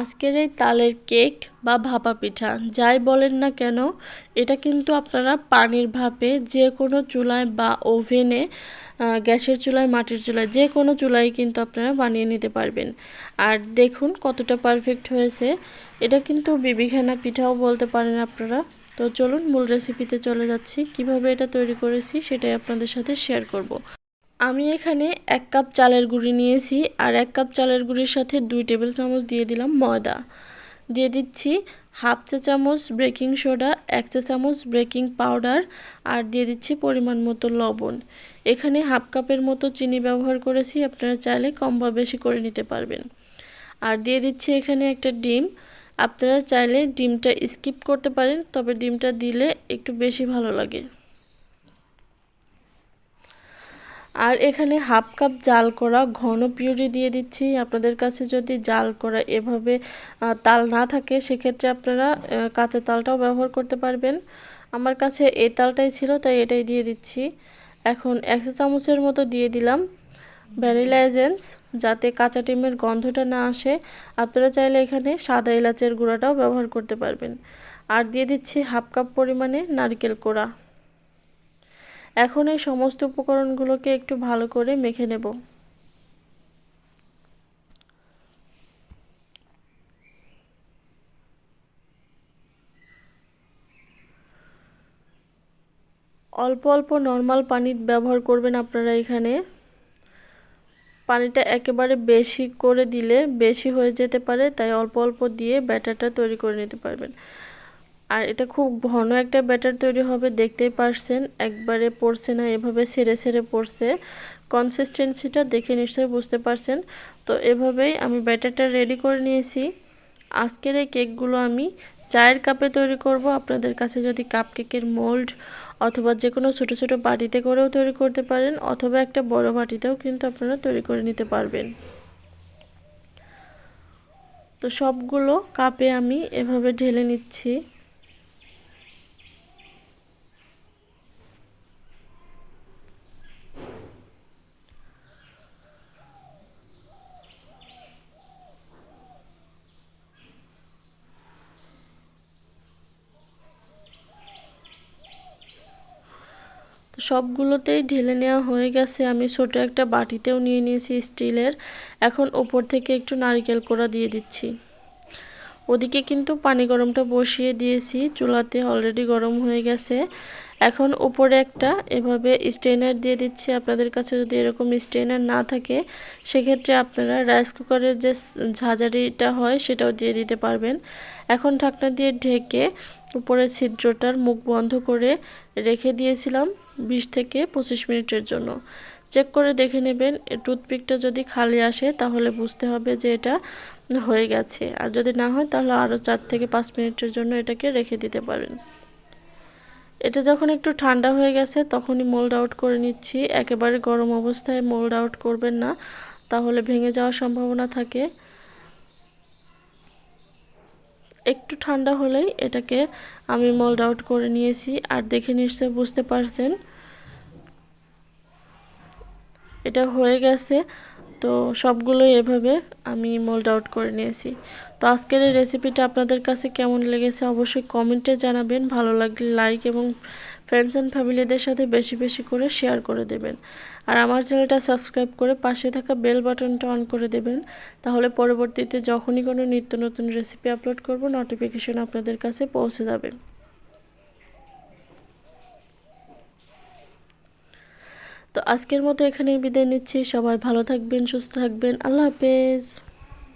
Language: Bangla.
আজকের এই তালের কেক বা ভাপা পিঠা, যাই বলেন না কেন, এটা কিন্তু আপনারা পানির ভাপে যে কোনো চুলায় বা ওভেনে গ্যাসের চুলায়, মাটির চুলায় যে কোনো চুলায় কিন্তু আপনারা বানিয়ে নিতে পারবেন। আর দেখুন কতটা পারফেক্ট হয়েছে। এটা কিন্তু বিবিখানা পিঠাও বলতে পারেন আপনারা। তো চলুন মূল রেসিপিতে চলে যাচ্ছি। কীভাবে এটা তৈরি করেছি সেটাই আপনাদের সাথে শেয়ার করব। আমি এখানে এক কাপ চালের গুঁড়ি নিয়েছি আর এক কাপ চালের গুঁড়ির সাথে দুই টেবিল চামচ দিয়ে দিলাম ময়দা। দিয়ে দিচ্ছি হাফ চা চামচ বেকিং সোডা, এক চা চামচ বেকিং পাউডার আর দিয়ে দিচ্ছি পরিমাণ মতো লবণ। এখানে হাফ কাপের মতো চিনি ব্যবহার করেছি, আপনারা চাইলে কম বা বেশি করে নিতে পারবেন। আর দিয়ে দিচ্ছি এখানে একটা ডিম, আপনারা চাইলে ডিমটা স্কিপ করতে পারেন, তবে ডিমটা দিলে একটু বেশি ভালো লাগে। আর এখানে হাফ কাপ জাল করা ঘন পিউরি দিয়ে দিচ্ছি। আপনাদের কাছে যদি জাল করা এভাবে তাল না থাকে, সেক্ষেত্রে আপনারা কাঁচা তালটাও ব্যবহার করতে পারবেন। আমার কাছে এই তালটাই ছিল, তাই এটাই দিয়ে দিচ্ছি। এখন একশো চামচের মতো দিয়ে দিলাম ভ্যানিলা এজেন্স যাতে কাঁচা ডিমের গন্ধটা না আসে। আপনারা চাইলে এখানে সাদা এলাচের গুঁড়াটাও ব্যবহার করতে পারবেন। আর দিয়ে দিচ্ছি হাফ কাপ পরিমাণে নারকেল কোড়া। এখন এই সমস্ত উপকরণগুলোকে একটু ভালো করে মেখে নেব। অল্প অল্প নর্মাল পানি ব্যবহার করবেন আপনারা এখানে। পানিটা একেবারে বেশি করে দিলে বেশি হয়ে যেতে পারে, তাই অল্প অল্প দিয়ে ব্যাটারটা তৈরি করে নিতে পারবেন। আর এটা খুব ঘন একটা ব্যাটার তৈরি হবে, দেখতেই পারছেন। একবারে পড়ছে না, এভাবে সেরে সেরে পড়ছে। কনসিস্টেন্সিটা দেখে নিশ্চয়ই বুঝতে পারছেন। তো এভাবেই আমি ব্যাটারটা রেডি করে নিয়েছি। আজকের এই কেকগুলো আমি চায়ের কাপে তৈরি করব। আপনাদের কাছে যদি কাপ কেকের মোল্ড অথবা যে কোনো ছোটো ছোটো বাটিতে করেও তৈরি করতে পারেন, অথবা একটা বড় বাটিতেও কিন্তু আপনারা তৈরি করে নিতে পারবেন। তো সবগুলো কাপে আমি এভাবে ঢেলে নিচ্ছি। সবগুলোতেই ঢেলে নেওয়া হয়ে গেছে। আমি ছোট একটা বাটিতেও নিয়ে নিয়েছি স্টিলের। এখন ওপর থেকে একটু নারিকেল কোড়া দিয়ে দিচ্ছি। ওদিকে কিন্তু পানি গরমটা বসিয়ে দিয়েছি। চুলাতে অলরেডি গরম হয়ে গেছে। এখন উপরে একটা এভাবে স্টেনার দিয়ে দিচ্ছি। আপনাদের কাছে যদি এরকম স্টেনার না থাকে, সেক্ষেত্রে আপনারা রাইস কুকারের যে ঝাঁঝারিটা হয়, সেটাও দিয়ে দিতে পারবেন। এখন ঢাকনা দিয়ে ঢেকে উপরে ছিদ্রটার মুখ বন্ধ করে রেখে দিয়েছিলাম। বিশ থেকে পঁচিশ মিনিটের জন্য। চেক করে দেখে নেবেন টুথপিকটা যদি খালি আসে তাহলে বুঝতে হবে যে এটা হয়ে গেছে। আর যদি না হয় তাহলে আরও চার থেকে পাঁচ মিনিটের জন্য এটাকে রেখে দিতে পারেন। এটা যখন একটু ঠান্ডা হয়ে গেছে তখনই মোল্ড আউট করে নিচ্ছি। একেবারে গরম অবস্থায় মোল্ড আউট করবেন না, তাহলে ভেঙে যাওয়ার সম্ভাবনা থাকে। একটু ঠান্ডা হলেই এটাকে আমি মোল্ড আউট করে নিয়েছি। আর দেখে নিশ্চয় বুঝতে পারছেন, এটা হয়ে গেছে। তো সবগুলোই এভাবে আমি মোল্ড আউট করে নিয়েছি। তো আজকের এই রেসিপিটা আপনাদের কাছে কেমন লেগেছে অবশ্যই কমেন্টে জানাবেন। ভালো লাগলে লাইক এবং ফ্রেন্ডস অ্যান্ড ফ্যামিলিদের সাথে বেশি বেশি করে শেয়ার করে দেবেন। আর আমার চ্যানেলটা সাবস্ক্রাইব করে পাশে থাকা বেল বাটনটা অন করে দেবেন। তাহলে পরবর্তীতে যখনই কোনো নিত্য নতুন রেসিপি আপলোড করব নোটিফিকেশন আপনাদের কাছে পৌঁছে যাবে। তো আজকের মতো এখানেই বিদায় নিচ্ছি। সবাই ভালো থাকবেন, সুস্থ থাকবেন। আল্লাহ হাফেজ।